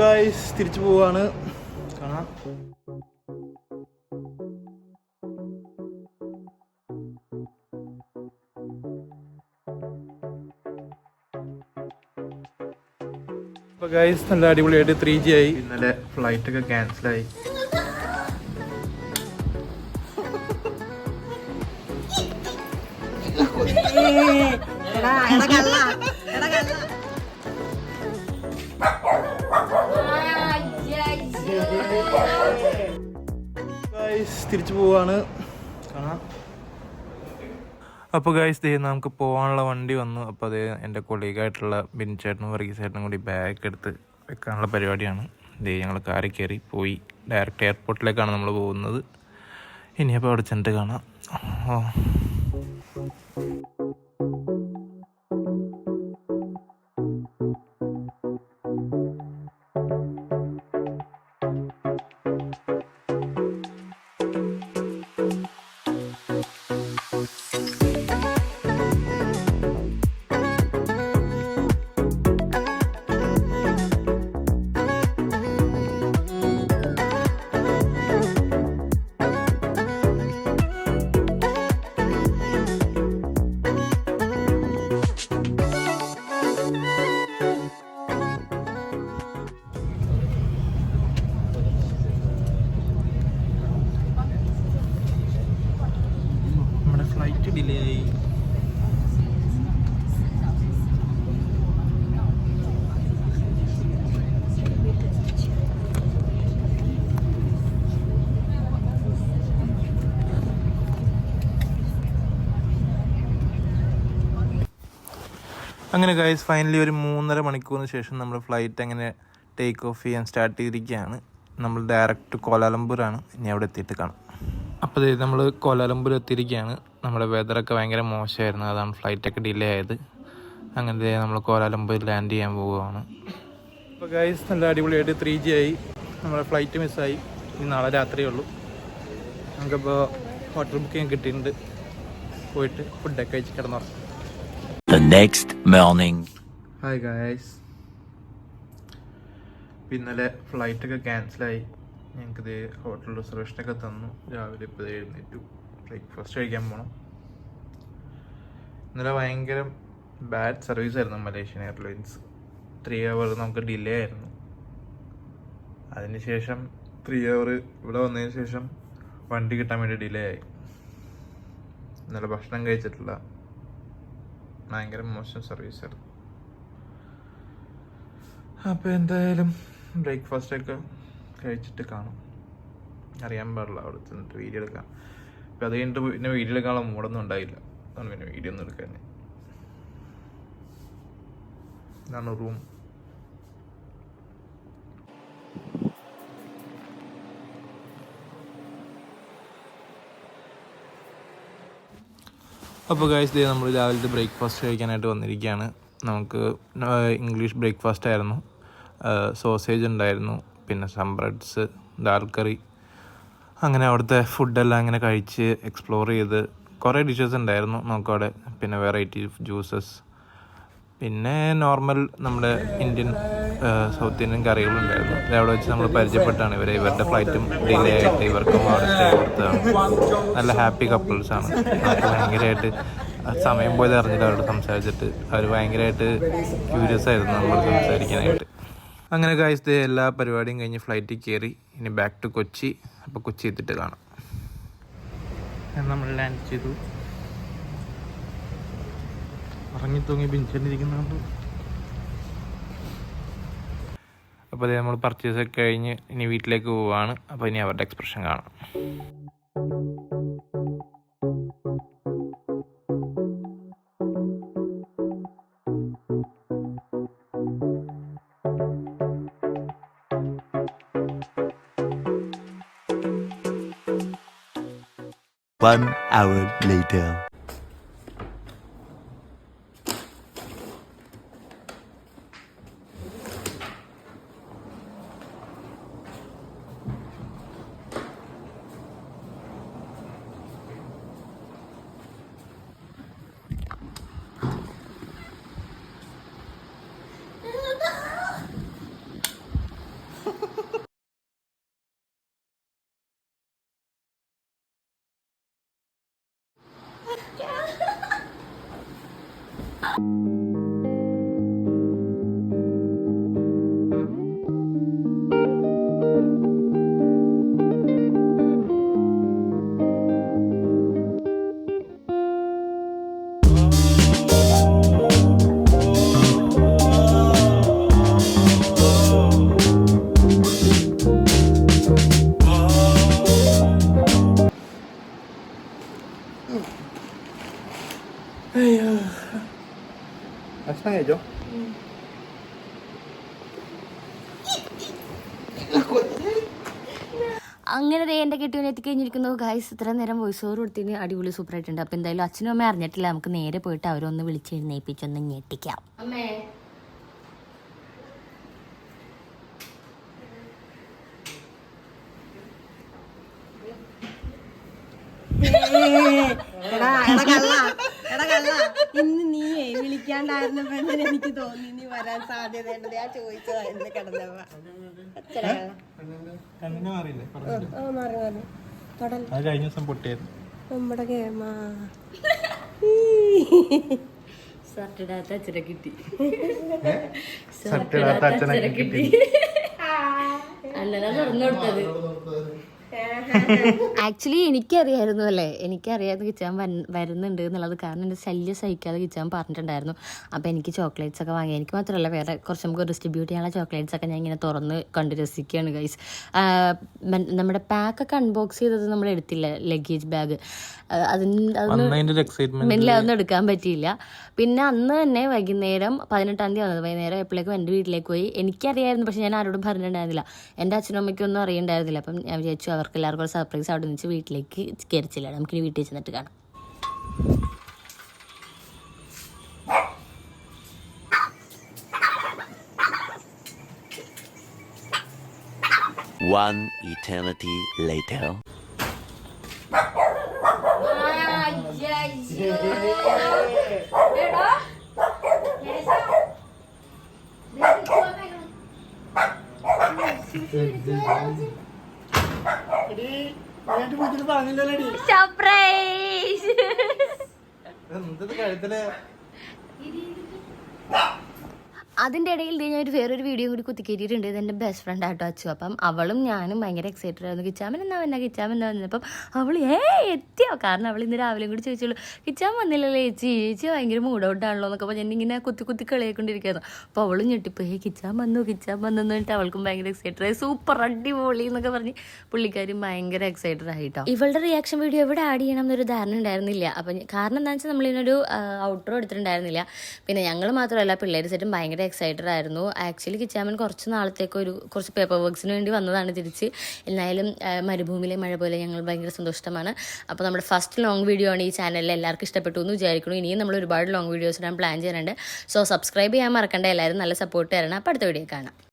Guys തിരിച്ചു പോവാണ്. കാണാം. അപ്പോൾ ഗൈസ് നല്ല അടിപൊളിയായിട്ട് ത്രീ ജി ആയി. ഇന്നലെ ഫ്ലൈറ്റ് ഒക്കെ ക്യാൻസലായി എടാ എടാ തിരിച്ചു പോവാണ്. കാണാം. അപ്പോൾ ഗൈസ് ദേ നമുക്ക് പോകാനുള്ള വണ്ടി വന്നു. അപ്പോൾ അത് എന്റെ കൊളീഗായിട്ടുള്ള ബിൻചേട്ടനും വർഗീസേട്ടനും കൂടി ബാഗ് എടുത്ത് വെക്കാനുള്ള പരിപാടിയാണ്. ദേ ഞങ്ങൾ കാറി കയറി പോയി. ഡയറക്റ്റ് എയർപോർട്ടിലേക്കാണ് നമ്മൾ പോകുന്നത്. ഇനിയപ്പോൾ അവിടെ ചെന്നിട്ട് കാണാം. ഫ്ലൈറ്റ് ഡിലേ ആയി. അങ്ങനെ ഗൈസ് ഫൈനലി ഒരു മൂന്നര മണിക്കൂറിന് ശേഷം നമ്മൾ ഫ്ലൈറ്റ് അങ്ങനെ ടേക്ക് ഓഫ് ചെയ്യാൻ സ്റ്റാർട്ട് ചെയ്തിരിക്കുകയാണ്. നമ്മൾ ഡയറക്റ്റ് കോലാലംപൂരാണ്. ഇനി അവിടെ എത്തിയിട്ട് കാണാം. അപ്പോൾ നമ്മൾ കോലാലംപൂർ എത്തിയിരിക്കുകയാണ്. നമ്മുടെ വെതറൊക്കെ ഭയങ്കര മോശമായിരുന്നു. അതാണ് ഫ്ലൈറ്റൊക്കെ ഡിലേ ആയത്. അങ്ങനെ ദേ നമ്മൾ കോലാലംപൂർ ലാൻഡ് ചെയ്യാൻ പോവുകയാണ്. അപ്പോൾ ഗൈസ് നല്ല അടിപൊളിയായിട്ട് ത്രീ ജി ആയി. നമ്മുടെ ഫ്ലൈറ്റ് മിസ്സായി ഇനി നാളെ രാത്രിയേ ഉള്ളൂ. നമുക്കിപ്പോൾ ഹോട്ടൽ ബുക്കിംഗ് കിട്ടിയിട്ടുണ്ട്. പോയിട്ട് ഫുഡൊക്കെ കഴിച്ച് കിടന്നുറങ്ങും. The next morning. Hi guys ഇന്നലെ ഫ്ലൈറ്റൊക്കെ ക്യാൻസലായി ഞങ്ങൾക്കിത് ഹോട്ടൽ റിസർവേഷനൊക്കെ തന്നു. രാവിലെ ഇപ്പോൾ ദേ എഴുന്നേറ്റു. ബ്രേക്ക്ഫാസ്റ്റ് കഴിക്കാൻ പോകണം ഇന്നലെ ഭയങ്കര ബാഡ് സർവീസ് ആയിരുന്നു മലേഷ്യൻ എയർലൈൻസ് ത്രീ അവർ നമുക്ക് ഡിലേ ആയിരുന്നു. അതിനുശേഷം ത്രീ അവർ ഇവിടെ വന്നതിന് ശേഷം വണ്ടി കിട്ടാൻ വേണ്ടി ഡിലേ ആയി. ഇന്നലെ ഭക്ഷണം കഴിച്ചിട്ടില്ല. ഭയങ്കര മോശം സർവീസ് ആയിരുന്നു. അപ്പോൾ എന്തായാലും ബ്രേക്ക്ഫാസ്റ്റ് ഒക്കെ കഴിച്ചിട്ട് കാണും. അറിയാൻ പാടില്ല അവിടെ ചെന്നിട്ട് വീഡിയോ എടുക്കാം അപ്പം അത് കഴിഞ്ഞിട്ട് പിന്നെ വീഡിയോ എടുക്കാനുള്ള മൂടൊന്നും ഉണ്ടായില്ല. അതാണ് പിന്നെ വീഡിയോ ഒന്നും എടുക്കാൻ. ഇതാണ് റൂം അപ്പോൾ ഗൈസ് ഡേ നമ്മൾ രാവിലത്തെ ബ്രേക്ക്ഫാസ്റ്റ് കഴിക്കാനായിട്ട് വന്നിരിക്കുകയാണ്. നമുക്ക് ഇംഗ്ലീഷ് ബ്രേക്ക്ഫാസ്റ്റ് ആയിരുന്നു. സോസേജ് ഉണ്ടായിരുന്നു. പിന്നെ സം ബ്രെഡ്സ് ദാൽ കറി അങ്ങനെ അവിടുത്തെ ഫുഡെല്ലാം അങ്ങനെ കഴിച്ച് എക്സ്പ്ലോർ ചെയ്ത് കുറേ ഡിഷസ് ഉണ്ടായിരുന്നു നമുക്കവിടെ. പിന്നെ വെറൈറ്റി ജ്യൂസസ് പിന്നെ നോർമൽ നമ്മുടെ ഇന്ത്യൻ സൗത്ത് ഇന്ത്യൻ കറികളുണ്ടായിരുന്നു. അവിടെ വെച്ച് നമ്മൾ പരിചയപ്പെട്ടാണ് ഇവരെ ഇവരുടെ ഫ്ലൈറ്റും ഡിലേ ആയിട്ട് ഇവർക്കും അവിടെ സ്റ്റേ കൊടുത്തതാണ്. നല്ല ഹാപ്പി കപ്പിൾസ് ആണ്. ഭയങ്കരമായിട്ട് സമയം പോയത് അറിഞ്ഞില്ല. അവരോട് സംസാരിച്ചിട്ട് അവർ ഭയങ്കരമായിട്ട് ക്യൂരിയസ് ആയിരുന്നു നമ്മൾ സംസാരിക്കാനായിട്ട്. അങ്ങനെ കാഴ്ച എല്ലാ പരിപാടിയും കഴിഞ്ഞ് ഫ്ലൈറ്റിൽ കയറി ഇനി ബാക്ക് ടു കൊച്ചി. അപ്പോൾ കൊച്ചി എത്തിയിട്ട് കാണാം. നമ്മൾ ലാൻഡ് ചെയ്തു. ഉറങ്ങി തൂങ്ങി ബിഞ്ചിരിക്കുന്നുണ്ട് അപ്പോൾ അതേ നമ്മൾ പർച്ചേസ് ഒക്കെ കഴിഞ്ഞ് ഇനി വീട്ടിലേക്ക് പോവുകയാണ് അപ്പോൾ ഇനി അവരുടെ എക്സ്പ്രഷൻ കാണാം. One hour later. 哎呀。ഭക്ഷണം കഴിച്ചോ അങ്ങനെ ദേ എന്റെ കെട്ടിയവനെ എത്തിക്കഴിഞ്ഞിരിക്കുന്നു. ഗായ്സ് ഇത്ര നേരം വോയിസ് ഓവർ കൊടുത്തിന് അടിപൊളി സൂപ്പർ ആയിട്ടുണ്ട്. അപ്പോൾ എന്തായാലും അച്ഛനും അമ്മ അറിഞ്ഞിട്ടില്ല. നമുക്ക് നേരെ പോയിട്ട് അവരൊന്ന് വിളിച്ച് എഴുന്നേപ്പിച്ചൊന്ന് ഞെട്ടിക്കാം. അമ്മേ. എടാ എടാ കള്ള. എടാ കള്ള. ഇന്ന് നീയേ വിളിക്കാണ്ടായിരുന്ന പെണ്ണിന് എനിക്ക് തോന്നി നീ വരാൻ സാധ്യതയുണ്ട്. ഞാൻ ചോദിച്ചതായിരുന്നു കിടന്നപ്പ. കഴിഞ്ഞ ദിവസം പൊട്ടിയായിരുന്നു നമ്മുടെ കേമാ സർട്ടിടാത്ത അച്ഛനെ കിട്ടി. സർട്ടിടാത്ത അച്ഛനെ കിട്ടി. അല്ലതാ തുറന്നു കൊടുത്തത്. ആക്ച്വലി എനിക്കറിയായിരുന്നു അല്ലേ? എനിക്കറിയാതെ കിച്ചാൻ വരുന്നുണ്ട് എന്നുള്ളത് കാരണം എന്റെ ശല്യം സഹിക്കാതെ കിച്ചാൻ പറഞ്ഞിട്ടുണ്ടായിരുന്നു. അപ്പോൾ എനിക്ക് ചോക്ലേറ്റ്സ് ഒക്കെ വാങ്ങി. എനിക്ക് മാത്രമല്ല വേറെ കുറച്ച് നമുക്ക് ഡിസ്ട്രിബ്യൂട്ട് ചെയ്യാനുള്ള ചോക്ലേറ്റ്സ് ഒക്കെ ഞാൻ ഇങ്ങനെ തുറന്ന് കണ്ട് രസിക്കുകയാണ് ഗൈസ് നമ്മുടെ പാക്കൊക്കെ അൺബോക്സ് ചെയ്തത് നമ്മൾ എടുത്തില്ല ലഗേജ് ബാഗ് അതിന് അതൊന്ന് എടുക്കാൻ പറ്റിയില്ല. പിന്നെ അന്ന് തന്നെ വൈകുന്നേരം പതിനെട്ടാം തീയതി വന്നത് വൈകുന്നേരം എപ്പോഴേക്കും എന്റെ വീട്ടിലേക്ക് പോയി. എനിക്കറിയായിരുന്നു പക്ഷെ ഞാൻ ആരോടും പറഞ്ഞിട്ടുണ്ടായിരുന്നില്ല. എന്റെ അച്ഛനും അമ്മയ്ക്കും ഒന്നും അറിയണ്ടായിരുന്നില്ല. അപ്പം ഞാൻ വിചാരിച്ചു അവർക്ക് എല്ലാവർക്കും ഒരു സർപ്രൈസ് അവിടെ നിന്ന് വീട്ടിലേക്ക് കയറിച്ചില്ല നമുക്കിനി വീട്ടിൽ ചെന്നിട്ട് കാണാം. One eternity later. സർപ്രൈസ് കഴുത്തിൽ? അതിന്റെ ഇടയിൽ ഞാൻ ഒരു വേറൊരു വീഡിയോ കൂടി കുത്തിക്കേറ്റിയിട്ടുണ്ട്. ഇത് എന്റെ ബെസ്റ്റ് ഫ്രണ്ട് ആട്ടോ അച്ചു. അപ്പം അവളും ഞാനും ഭയങ്കര എക്സൈറ്റഡ് ആയിരുന്നു. കിച്ചാമൻ എന്നാ വന്ന? കിച്ചാമൻ എന്നാ വന്നപ്പം അവൾ ഏ എത്തിയോ? കാരണം അവൾ ഇന്ന് രാവിലെ കൂടി ചോദിച്ചുള്ളൂ കിച്ചാൻ വന്നില്ലല്ലോ ചേച്ചി? ചേച്ചി ഭയങ്കര ഔട്ടാണല്ലോ എന്നൊക്കെ പറഞ്ഞ് ഇങ്ങനെ കുത്തി കുത്തി കളിയായിക്കൊണ്ടിരിക്കുകയായിരുന്നു അപ്പോൾ അവളും ഞെട്ടിപ്പോയി. കിച്ചാൻ വന്നു കിച്ചാൻ വന്നു എന്നിട്ട് അവൾക്കും ഭയങ്കര എക്സൈറ്റഡ് ആയി. സൂപ്പർ അടിപൊളി എന്നൊക്കെ പറഞ്ഞ് പുള്ളിക്കാരും ഭയങ്കര എക്സൈറ്റഡ് ആയിട്ടോ ഇവളുടെ റിയാക്ഷൻ വീഡിയോ എവിടെ ആഡ് ചെയ്യണം എന്നൊരു ധാരണ ഉണ്ടായിരുന്നില്ല. അപ്പം കാരണം എന്താണെന്ന് വെച്ചാൽ നമ്മളിതിനൊരു ഔട്ടർ എടുത്തിട്ടുണ്ടായിരുന്നില്ല. പിന്നെ ഞങ്ങൾ മാത്രമല്ല പിള്ളേർ സെറ്റും ഭയങ്കര എക്സൈറ്റഡ് ആയിരുന്നു. ആക്ച്വലി കിച്ചാമൻ കുറച്ച് നാളത്തേക്ക് ഒരു കുറച്ച് പേപ്പർ വർക്ക്സിന് വേണ്ടി വന്നതാണ് തിരിച്ച്. എന്നായാലും മരുഭൂമിയിലെ മഴ പോലെ ഞങ്ങൾ ഭയങ്കര സന്തോഷമാണ്. അപ്പോൾ നമ്മുടെ ഫസ്റ്റ് ലോങ് വീഡിയോ ആണ് ഈ ചാനലിൽ എല്ലാവർക്കും ഇഷ്ടപ്പെട്ടു എന്ന് വിചാരിക്കുന്നു. ഇനിയും നമ്മൾ ഒരുപാട് ലോങ് വീഡിയോസ് ഇടാൻ പ്ലാൻ ചെയ്യാറുണ്ട് സോ സബ്സ്ക്രൈബ് ചെയ്യാൻ മറക്കണ്ട. എല്ലാവരും നല്ല സപ്പോർട്ട് തരണം. അപ്പോൾ അടുത്ത വീഡിയോ കാണാം.